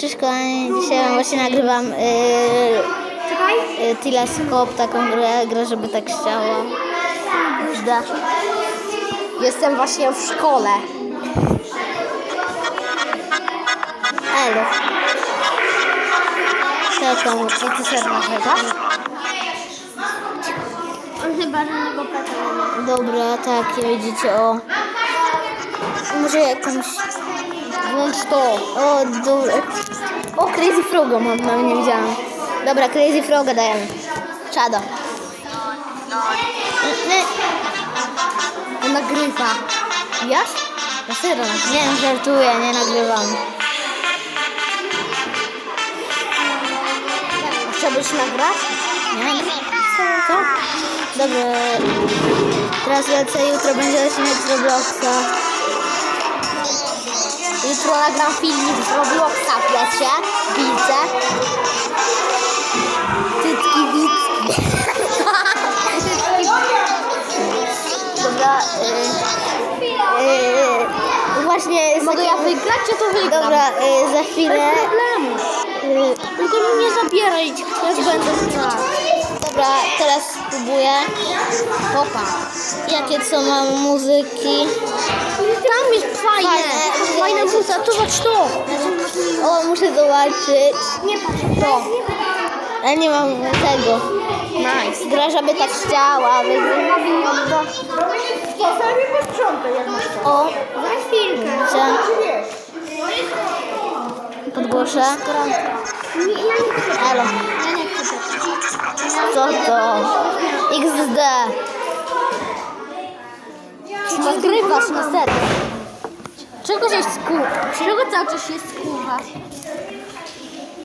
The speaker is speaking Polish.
Cześć kochani, dzisiaj właśnie nagrywam yy, yy, teleskop, taką grę, grę, żeby tak chciała. Zda. Jestem właśnie w szkole. Elo. Taką, jak to się nazywa? On chyba żadnego Dobra, tak, jak widzicie, o. Może jakąś... Włącz to. O, dobra. O, Crazy Froga mam, nawet nie widziałam. Dobra, Crazy Froga dajemy. Czado. Nie, nagrywa. Wiesz? Na serio? Nie, no, żartuję, nie nagrywam. Chciałbyś nagrać? Nie? Co? Dobra. Teraz lecę, jutro będzie odcinek z Robloxa. Jutro nagram filmik z Robloxa, wiecie? Widzę. Tytki wicki. Dobra. Yy, yy, właśnie... Mogę ja wygrać, czy to wygram? Dobra, yy, za chwilę... Bez problemu. Yy, Tylko mi nie zabieraj, też będę grać. dobra, teraz spróbuję. Popa. Jakie co mam muzyki. Tam jest fajne. Fajne. Fajne muza, zobacz to. O, muszę zobaczyć. Nie patrz to. Ale nie mam tego. Nice. Gra, żeby tak chciała. więc- To sami posprzątaj, jak masz to. O, Za chwilkę. Podgłoszę. Elo. Ja Co to? XD. Nagrywasz na serio. Czego się skup? Czego cały czas się skuwasz?